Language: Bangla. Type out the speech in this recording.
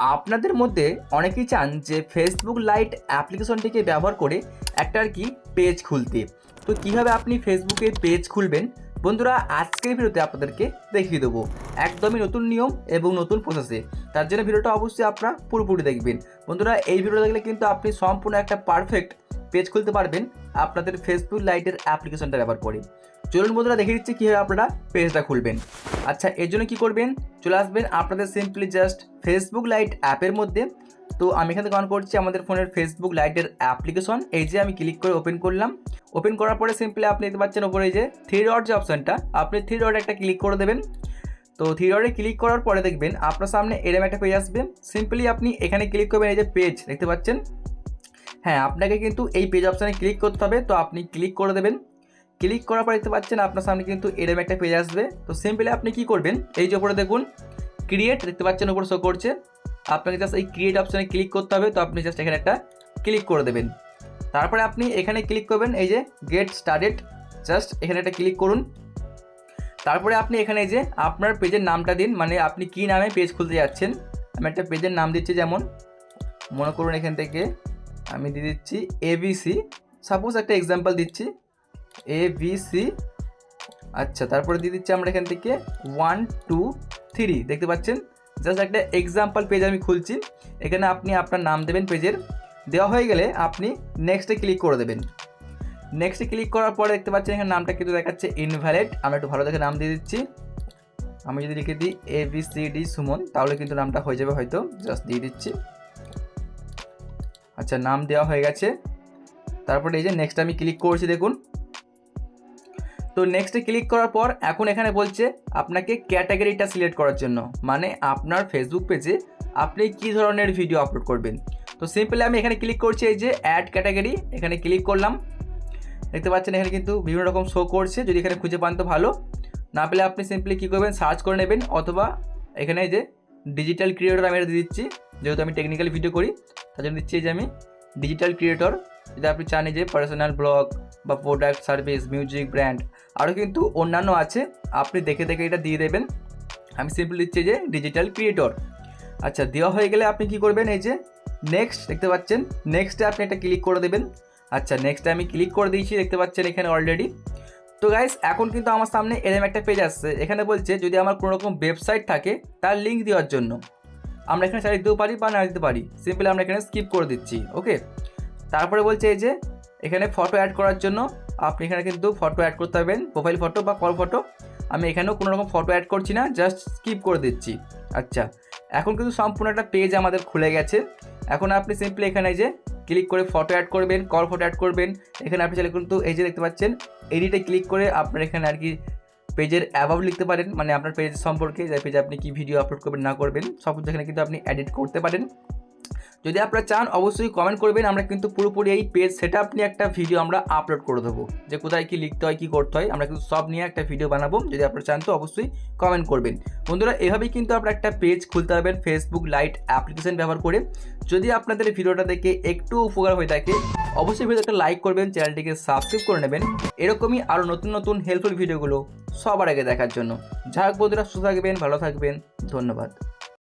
আপনাদের মধ্যে অনেকেই চান যে ফেসবুক লাইট অ্যাপ্লিকেশনটিকে ব্যবহার করে একটা আর কি পেজ খুলতে। তো কীভাবে আপনি ফেসবুকে পেজ খুলবেন? বন্ধুরা, আজকের ভিডিওতে আপনাদেরকে দেখিয়ে দেবো। একদমই নতুন নিয়ম এবং নতুন প্রসেসে তার জন্য ভিডিওটা অবশ্যই আপনারা পুরোপুরি দেখবেন। বন্ধুরা, এই ভিডিও দেখলে কিন্তু আপনি সম্পূর্ণ একটা পারফেক্ট পেজ খুলতে পারবেন আপনাদের ফেসবুক লাইটের অ্যাপ্লিকেশনটা ব্যবহার করে। চলুন বন্ধুরা দেখে দিচ্ছি কীভাবে আপনারা পেজটা খুলবেন। আচ্ছা এর জন্য কী করবেন? চলে আসবেন আপনাদের সিম্পলি জাস্ট ফেসবুক লাইট অ্যাপের মধ্যে। তো আমি এখানে অন করছি আমাদের ফোনের ফেসবুক লাইটের অ্যাপ্লিকেশন এই যে আমি ক্লিক করে ওপেন করলাম। ওপেন করার পরে সিম্পলি আপনি দেখতে পাচ্ছেন ওপরে এই যে থ্রি ডট যে অপশানটা আপনি থ্রি ডট একটা ক্লিক করে দেবেন। তো থ্রি ডটে ক্লিক করার পরে দেখবেন আপনার সামনে এরম একটা পেজ আসবে। সিম্পলি আপনি এখানে ক্লিক করবেন এই যে পেজ দেখতে পাচ্ছেন? হ্যাঁ আপনাকে কিন্তু এই পেজ অপশানে ক্লিক করতে হবে। তো আপনি ক্লিক করে দেবেন। ক্লিক করার পর দেখতে পাচ্ছেন আপনার সামনে কিন্তু এরম একটা পেজ আসবে। তো সিম্পলি আপনি কি করবেন? এই যে উপরে দেখুন ক্রিয়েট দেখতে পাচ্ছেন উপরে শো করছে। আপনাকে জাস্ট এই ক্রিয়েট অপশানে ক্লিক করতে হবে। তো আপনি জাস্ট এখানে একটা ক্লিক করে দেবেন। তারপরে আপনি এখানে ক্লিক করবেন এই যে গেট স্টার্টেড জাস্ট এখানে একটা ক্লিক করুন। তারপরে আপনি এখানে যে আপনার পেজের নামটা দিন মানে আপনি কী নামে পেজ খুলতে যাচ্ছেন। আমি একটা পেজের নাম দিচ্ছি যেমন, মনে করুন এখান থেকে আমি দিয়ে দিচ্ছি এবিসি সাপোজ একটা এক্সাম্পল দিচ্ছি। এ বি সি আচ্ছা তারপরে দিয়ে দিচ্ছি আমরা এখান থেকে ওয়ান টু থ্রি দেখতে পাচ্ছেন? জাস্ট একটা এক্সাম্পল পেজ আমি খুলছি। এখানে আপনি আপনার নাম দেবেন পেজের। দেওয়া হয়ে গেলে আপনি নেক্সটে ক্লিক করে দেবেন। নেক্সটে ক্লিক করার পরে দেখতে পাচ্ছেন এখানে নামটা কিন্তু দেখাচ্ছে ইনভ্যালিড আমরা একটু ভালো দেখে নাম দিয়ে দিচ্ছি। আমি যদি লিখে দিই A B C D Suman, তাহলে কিন্তু নামটা হয়ে যাবে হয়তো। জাস্ট দিয়ে দিচ্ছি। আচ্ছা নাম দেওয়া হয়ে গেছে। তারপরে এই যে নেক্সট আমি ক্লিক করছি, দেখুন। তো নেক্সটে ক্লিক করার পর এখন এখানে বলছে আপনাকে ক্যাটাগরিটা সিলেক্ট করার জন্য। মানে আপনার ফেসবুক পেজে আপনি কী ধরনের ভিডিও আপলোড করবেন। তো সিম্পলি আমি এখানে ক্লিক করছি এই যে অ্যাড ক্যাটাগরি এখানে ক্লিক করলাম। দেখতে পাচ্ছেন এখানে কিন্তু বিভিন্ন রকম শো করছে, যদি এখানে খুঁজে পান তো ভালো। না পেলে আপনি সিম্পলি কী করবেন সার্চ করে নেবেন, অথবা এখানে যে ডিজিটাল ক্রিয়েটর আমি এটা দিচ্ছি, যেহেতু আমি টেকনিক্যাল ভিডিও করি, তার জন্য দিচ্ছি যে আমি ডিজিটাল ক্রিয়েটর যদি আপনি চান যে পার্সোনাল ব্লগ বা প্রোডাক্ট সার্ভিস মিউজিক ব্র্যান্ড আরও কিন্তু অন্যান্য আছে। আপনি দেখে দেখে এটা দিয়ে দেবেন। আমি সিম্পল দিচ্ছি যে ডিজিটাল ক্রিয়েটর আচ্ছা দেওয়া হয়ে গেলে আপনি কি করবেন? এই যে নেক্সট দেখতে পাচ্ছেন। নেক্সটে আপনি একটা ক্লিক করে দেবেন। আচ্ছা নেক্সটে আমি ক্লিক করে দিয়েছি, দেখতে পাচ্ছেন এখানে অলরেডি তো গাইস এখন কিন্তু আমার সামনে এরম একটা পেজ আসছে। এখানে বলছে, যদি আমার কোনো রকম ওয়েবসাইট থাকে, তার লিঙ্ক দেওয়ার জন্য। আমরা এখানে চালিয়ে দিতেও পারি বা না দিতে পারি। সিম্পলি আমরা এখানে স্কিপ করে দিচ্ছি ওকে তারপরে বলছে এই যে এখানে ফটো অ্যাড করার জন্য আপনি এখানে কিন্তু ফটো অ্যাড করতে পারবেন প্রোফাইল ফটো বা কল ফটো আমি এখানেও কোনো রকম ফটো অ্যাড করছি না জাস্ট স্কিপ করে দিচ্ছি। আচ্ছা এখন কিন্তু সম্পূর্ণ একটা পেজ আমাদের খুলে গেছে। এখন আপনি সিম্পলি এখানে যে ক্লিক করে ফটো অ্যাড করবেন কল ফটো অ্যাড করবেন। এখানে আপনি চাইলে কিন্তু এই যে দেখতে পাচ্ছেন এডিটে ক্লিক করে আপনার এখানে আর কি পেজের অ্যাবাউট লিখতে পারেন মানে আপনার পেজ সম্পর্কে, যে পেজে আপনি কী ভিডিও আপলোড করবেন না করবেন, সব কিছু এখানে কিন্তু আপনি এডিট করতে পারেন। যদি আপনারা চান, অবশ্যই কমেন্ট করবেন। আমরা কিন্তু পুরোপুরি এই পেজ সেট আপ নিয়ে একটা ভিডিও আমরা আপলোড করে দেবো। যে কোথায় কী লিখতে হয়, কী করতে হয়, আমরা কিন্তু সব নিয়ে একটা ভিডিও বানাবো। যদি আপনারা চান তো অবশ্যই কমেন্ট করবেন। বন্ধুরা, এভাবেই কিন্তু আপনারা একটা পেজ খুলতে পারবেন ফেসবুক লাইট অ্যাপ্লিকেশন ব্যবহার করে। যদি আপনাদের ভিডিওটা দেখে একটু উপকার হয়ে থাকে, অবশ্যই ভিডিওটা লাইক করবেন চ্যানেলটিকে সাবস্ক্রাইব করে নেবেন। এরকমই আরও নতুন নতুন হেল্পফুল ভিডিওগুলো সবার আগে দেখার জন্য। যাই হোক বন্ধুরা, সুস্থ থাকবেন, ভালো থাকবেন, ধন্যবাদ।